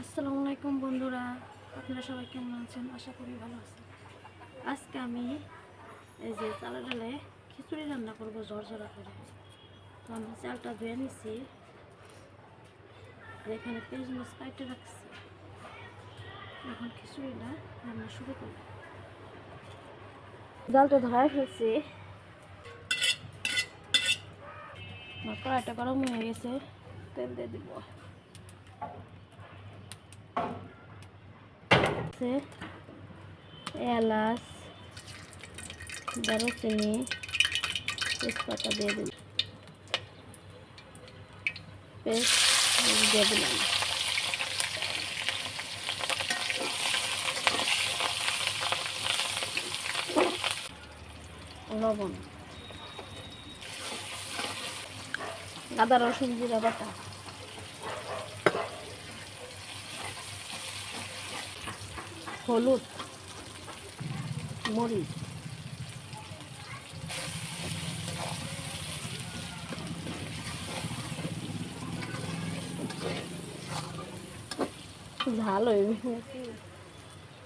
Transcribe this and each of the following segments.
আসসালামু আলাইকুম বন্ধুরা, আপনারা সবাই কেমন আছেন? আশা করি ভালো আছেন। আজকে আমি এই যে চালা ডালে খিচুড়ি রান্না করব, ঝরঝরা করে। তো আমি চালটা ধুয়ে নিছি। এখানে পেঁয়াজ মাছ কাটে রাখছি। এখন খিচুড়িটা রান্না শুরু করব। জালটা ধরাই ফেলছি কড়াইটা গরম হয়ে গেছে, তেল দিয়ে দিব। আছে। এলাচ দারুচিনি তেজপাতা দিয়ে দিলাম। লবণ। আদা রসুন জিরা বাটা। হলুদ মরিচ। ঝাল হইবে?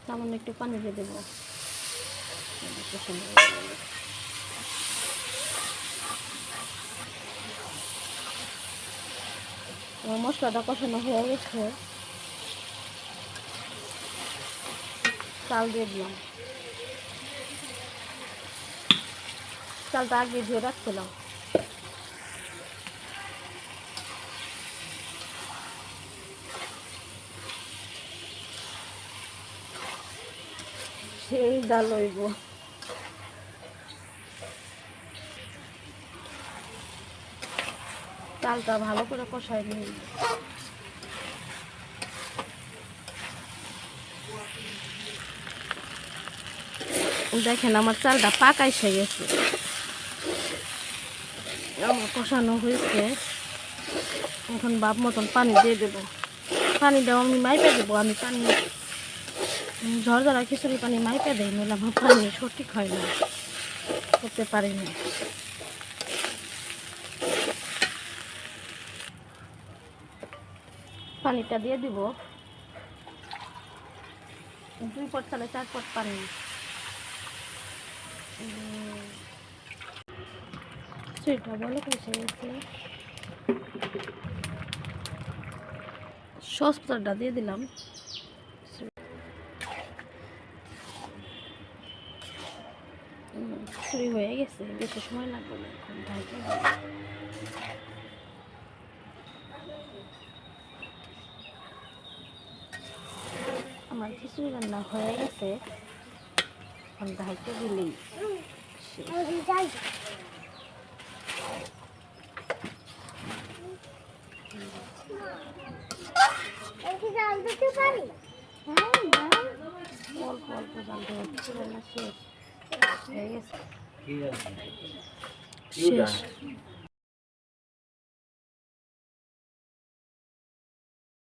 সামান্য একটু পানি দিয়ে দেবো। মশলাটা কষানো হয়ে গেছে। চাল দিয়ে দিলাম। চালটা আগে ধুয়ে রাখছিলাম। সেই ডাল হইব। চালটা ভালো করে কষাই নিয়ে দেখেন আমার চালটা পাকাইসে গেছে। আমার কষানো হয়েছে। এখন বাপ মতন পানি দিয়ে দেবো। পানিটাও আমি মাইপে দেবো, আমি পানি ঝরঝরা খিচুড়ি পানি মাইপে দেয় নইলে আমার পানি সঠিক হয় না। করতে পারি না। পানিটা দিয়ে দিব। দুই পট চালে চার পট পানি। ভালো কষে সস পাতাটা দিয়ে দিলাম। শুরু হয়ে গেছে, বেশি সময় লাগবে আমার খিচুড়ি রান্না হয়ে গেছে। এখন ঢাইতে দিলেই অল্প অল্প জাল দেওয়া শেষ। শেষ।